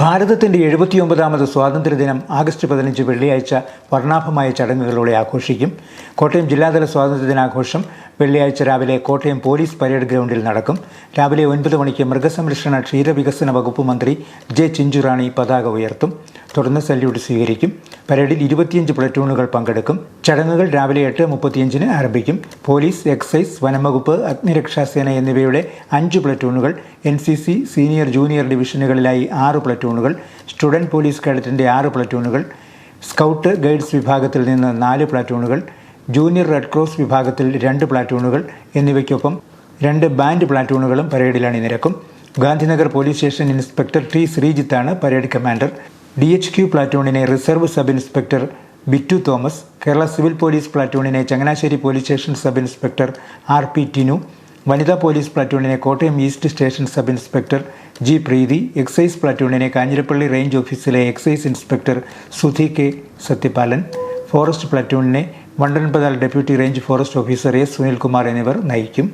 ഭാരതത്തിന്റെ എഴുപത്തിയൊമ്പതാമത് സ്വാതന്ത്ര്യദിനം ആഗസ്റ്റ് പതിനഞ്ച് വെള്ളിയാഴ്ച വർണാഭമായ ചടങ്ങുകളോടെ ആഘോഷിക്കും. കോട്ടയം ജില്ലാതല സ്വാതന്ത്ര്യദിനാഘോഷം വെള്ളിയാഴ്ച രാവിലെ കോട്ടയം പോലീസ് പരേഡ് ഗ്രൗണ്ടിൽ നടക്കും. രാവിലെ ഒൻപത് മണിക്ക് മൃഗസംരക്ഷണ ക്ഷീരവികസന വകുപ്പ് മന്ത്രി ജെ ചിഞ്ചുറാണി പതാക ഉയർത്തും. തുടർന്ന് സല്യൂട്ട് സ്വീകരിക്കും. പരേഡിൽ ഇരുപത്തിയഞ്ച് പ്ലറ്റൂണുകൾ പങ്കെടുക്കും. ചടങ്ങുകൾ രാവിലെ എട്ട് മുപ്പത്തിയഞ്ചിന് ആരംഭിക്കും. പോലീസ് എക്സൈസ് വനംവകുപ്പ് അഗ്നിരക്ഷാസേന എന്നിവയുടെ അഞ്ച് പ്ലറ്റൂണുകൾ N C C senior junior ഡിവിഷനുകളിലായി ആറ് പ്ലറ്റൂണുകൾ സ്റ്റുഡന്റ് പോലീസ് കേഡറ്റിന്റെ ആറ് പ്ലറ്റൂണുകൾ സ്കൗട്ട് ഗൈഡ്സ് വിഭാഗത്തിൽ നിന്ന് നാല് പ്ലാറ്റൂണുകൾ ജൂനിയർ റെഡ് ക്രോസ് വിഭാഗത്തിൽ രണ്ട് പ്ലാറ്റൂണുകൾ എന്നിവയ്ക്കൊപ്പം രണ്ട് ബാൻഡ് പ്ലാറ്റൂണുകളും പരേഡിൽ അണിനിരക്കും. Gandhinagar police station inspector T ശ്രീജിത്താണ് parade commander. D H Q പ്ലാറ്റൂണിനെ reserve sub inspector Bittu Thomas Kerala civil police പ്ലാറ്റൂണിനെ Changanassery police station sub inspector R P Tinu വനിതാ police പ്ലാറ്റൂണിനെ Kottayam east station sub inspector G Preethi excise പ്ലാറ്റൂണിനെ Kanjirappally range ഓഫീസിലെ excise inspector Sudhi K Sathyapalan forest പ്ലാറ്റൂണിനെ Vandanpathal deputy range forest officer S Sunilkumar എന്നിവർ നയിക്കും.